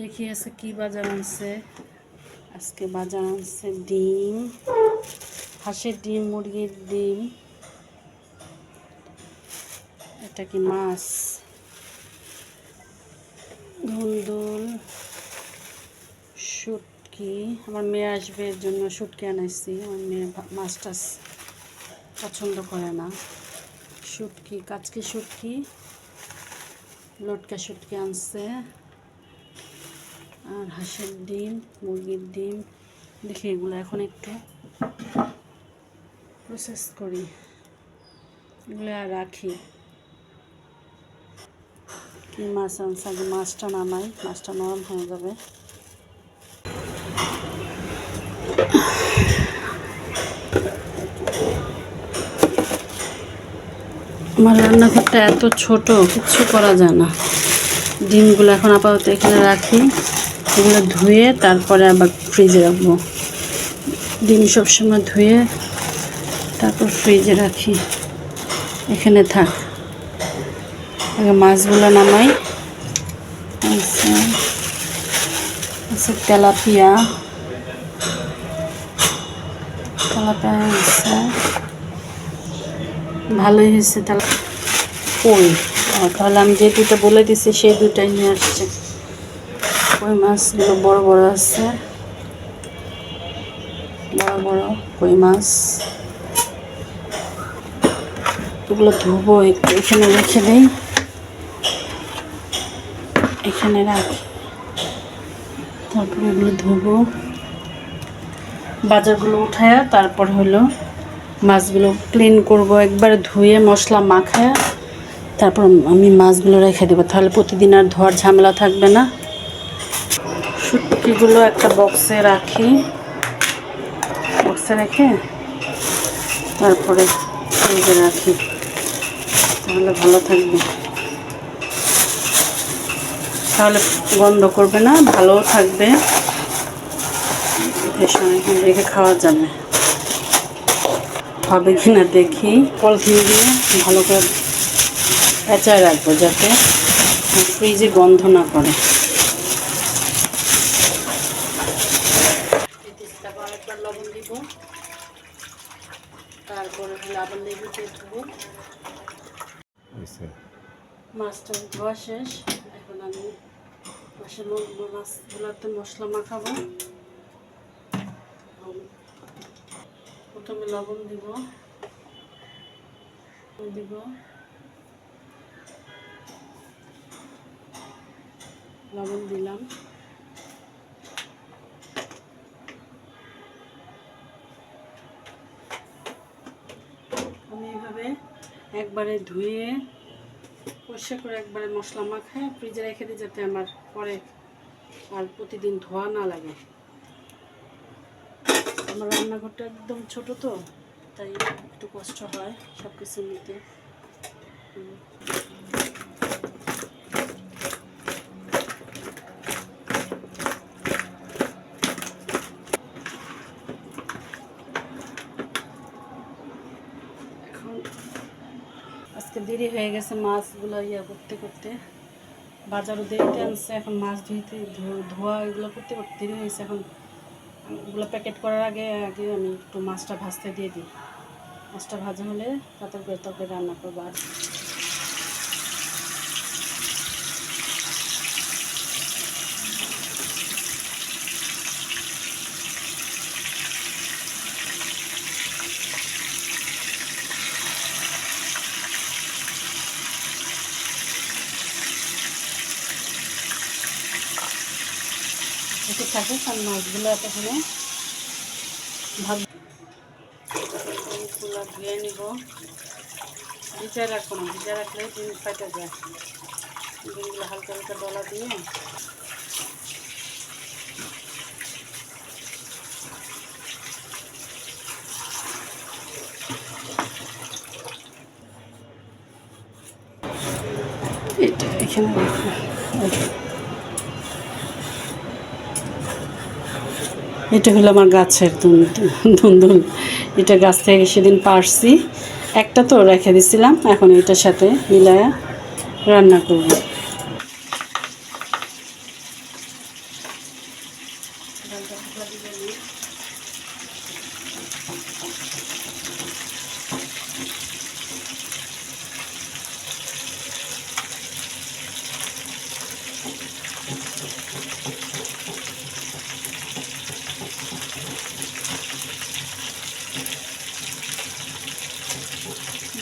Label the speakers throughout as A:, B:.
A: দেখি আছে কি বাজার আনছে। আজকে বাজার আনছে ডিম, হাঁসের ডিম, মুরগির ডিম। এটা কি মাছ? ধুন্দুল, শুটকি। আমার মেয়ে আসবে এর জন্য শুটকি আনাইছি। আমার মেয়ে মাছ টাছ পছন্দ করে না। শুটকি, কাচকি শুটকি, লটকা শুটকি আনছে। আর হাঁসের ডিম, মুরগির ডিম, দেখি এগুলো এখন একটু প্রসেস করি। এগুলো আর রাখি। কি মাছ আনছে? আগে মাছটা নামাই। মাছটা নরম হয়ে যাবে। আমার রান্নাঘরটা এত ছোট কিছু করা যায় না। ডিমগুলো এখন আপাতত এখানে রাখি। এগুলো ধুয়ে তারপরে আবার ফ্রিজে রাখব। ডিম সবসময় ধুয়ে তারপর ফ্রিজে রাখি। এখানে থাক। আগে মাছগুলো নামাই। আচ্ছা। আচ্ছা তেলাপিয়া। তেলাপিয়া আচ্ছা ভালোই হয়েছে তাহলে কই? তাহলে আমি যে দুটো বলে দিছি সেই দুটাই নিয়ে আসছে। কই মাছগুলো বড় বড় আছে। বড় বড় কই মাছ? এগুলো ধুবো, একটু এখানে রেখে দেই। এখানে রাখি। তারপরে এগুলো ধুবো। বাজারগুলো উঠায়া তারপর হলো মাছগুলো ক্লিন করব। একবারে ধুয়ে মশলা মাখায় তারপর আমি মাছগুলো রেখে দেবো। তাহলে প্রতিদিন আর ধোয়ার ঝামেলা থাকবে না। শুটকিগুলো একটা বক্সে রাখি। বক্সে রেখে তারপরে ফ্রিজে রাখি। তাহলে ভালো থাকবে। তাহলে গন্ধ করবে না, ভালোও থাকবে। বেশ রেখে খাওয়া যাবে। হবে কি না দেখি। পলিথিন দিয়ে ভালো করে পেঁচায় রাখব যাতে ফ্রিজে গন্ধ না করে আরেকবার লবণ দিব তারপরে হলো আবার লেবু দিয়ে ধুবো
B: হয়েছে
A: মাছটা ধোয়া শেষ। এখন আমি মাছের মাছগুলোতে মশলা মাখাবো। প্রথমে লবণ দিব। দিব। লবণ দিলাম। আমি এভাবে একবারে ধুয়ে পরিষ্কার করে একবারে মশলা মাখায় ফ্রিজে রেখে দিই যাতে আমার পরে আর প্রতিদিন ধোয়া না লাগে। আমার রান্নাঘরটা একদম ছোট তো, তাই একটু কষ্ট হয় সব কিছু নিতে হুম। এখন আজকে দেরি হয়ে গেছে মাছগুলো ইয়া করতে করতে। বাজারও দেরিতে আনছে, এখন মাছ ধুইতে ধোয়া এগুলো করতে করতে দেরি হয়েছে। এখন ওগুলো প্যাকেট করার আগে আগে আমি একটু মাছটা ভাজতে দিয়ে দিই। মাছটা ভাজা হলে তাতে তরকারি রান্না করব আর একটু থাকে আর মাছগুলো এতক্ষণে ভাগ ধুয়ে নিব। ভিজায় রাখব না ভিজা রাখলে ডিম ফাটে যায়। ডিমগুলো হালকা হালকা ডলা দিয়ে। এটা এখানে এটা হলো আমার গাছের ধুন এটা গাছ থেকে সেদিন পারছি। একটা তো রেখে দিছিলাম, এখন এটার সাথে মিলায়া রান্না করব।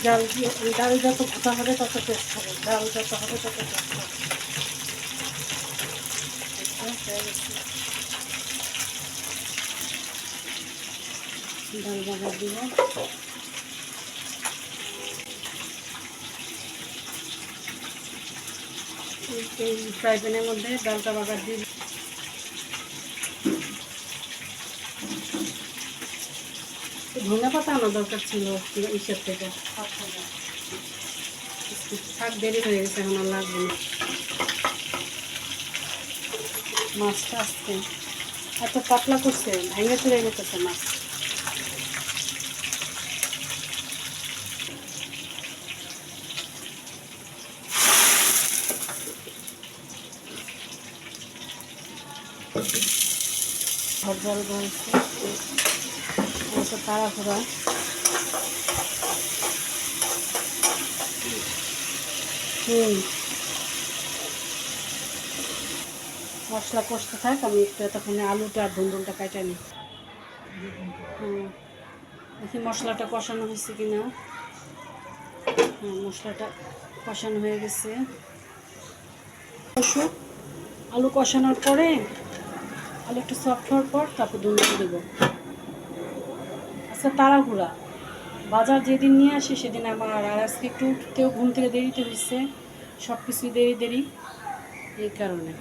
A: ডাল দিয়ে ডাল যত ফুটা হবে তত টেস্ট হবে ডাল যত হবে তত টেস্ট হবে। ডাল দিব এই- এই ফ্রাই প্যানের মধ্যে ডালটা বাগার দিয়ে ধনে পাতা আনা দরকার ছিল ইসের থেকে। শাক দেরি হয়ে গেছে, এখন আর লাগবে না। মাছটা আসছে এত পাতলা করছে, ভেঙে চুড়ে গেছে মাছ। ঘর জল বলছে তাড়াহুড়া। হুম। মশলা কষতে থাক, আমি একটু এতক্ষণে আলুটা আর ধুন্দুলটা কাটা নিই। হুম। দেখি মশলাটা কষানো হয়েছে কি না। হ্যাঁ মশলাটা কষানো হয়ে গেছে। কষুক। আলু কষানোর পরে আলু একটু সফট হওয়ার পর তারপর ধুন্দুল দেবো। আচ্ছা তাড়াহুড়া। বাজার যেদিন নিয়ে আসি সেদিন আমার আর আজকে একটু উঠতেও ঘুম থেকে দেরিতে হয়েছে সব কিছুই দেরি দেরি। এই কারণে।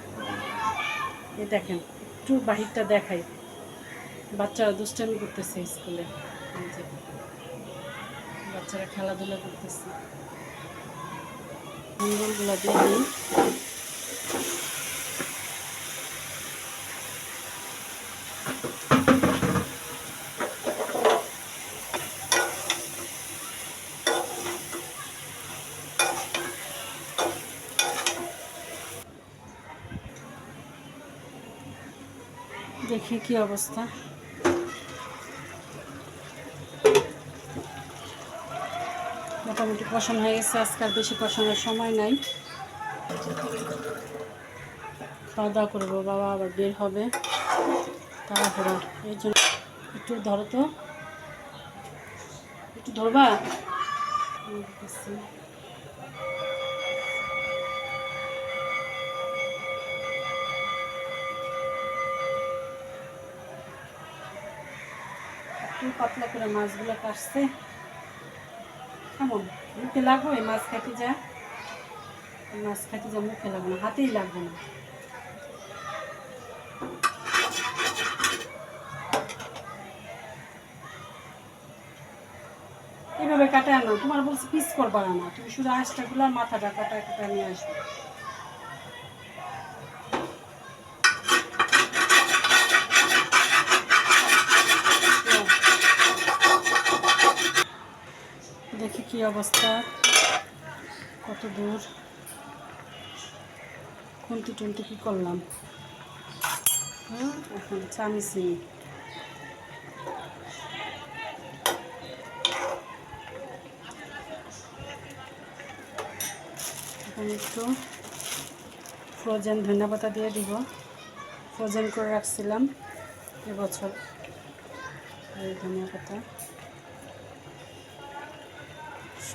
A: এ দেখেন, একটু বাহিরটা দেখাই। বাচ্চারা দুষ্টামি করতেছে স্কুলে। বাচ্চারা খেলাধুলা করতেছে। মঙ্গলগুলো দিয়ে দেখি কি অবস্থা। মোটামুটি পছন্দ হয়ে গেছে আজকাল বেশি পছন্দের সময় নাই। খাওয়া দাওয়া করব, বাবা আবার বের হবে। তাড়াহুড়া, এই জন্য একটু ধরো তো। একটু ধরবা? পাতলা করে মাছগুলো কাটছে। কেমন মুখে লাগবো, এই মাছ খাইতে যা। মাছ খাইতে যা, মুখে লাগবে না, হাতেই লাগবে না। এইভাবে কাটে আনো, তোমার বলছি পিস করবা না তুমি শুধু আঁশটাগুলো আর মাথাটা কাটা কাটা নিয়ে আসবে দেখি কি অবস্থা? কত দূর? খুন্তি টুন্তি কি করলাম? হুম, এখন চামিছি। এখন একটু ফ্রোজেন ধনিয়া পাতা দিয়ে দিব। ফ্রোজেন করে রাখছিলাম এবছর এই ধনিয়া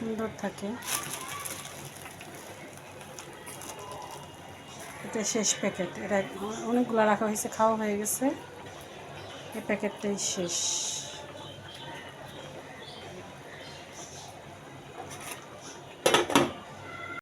A: সুন্দর থাকে। এটা শেষ প্যাকেট। এটা অনেকগুলো রাখা হয়েছে, খাওয়া হয়ে গেছে। এই প্যাকেটটাই শেষ।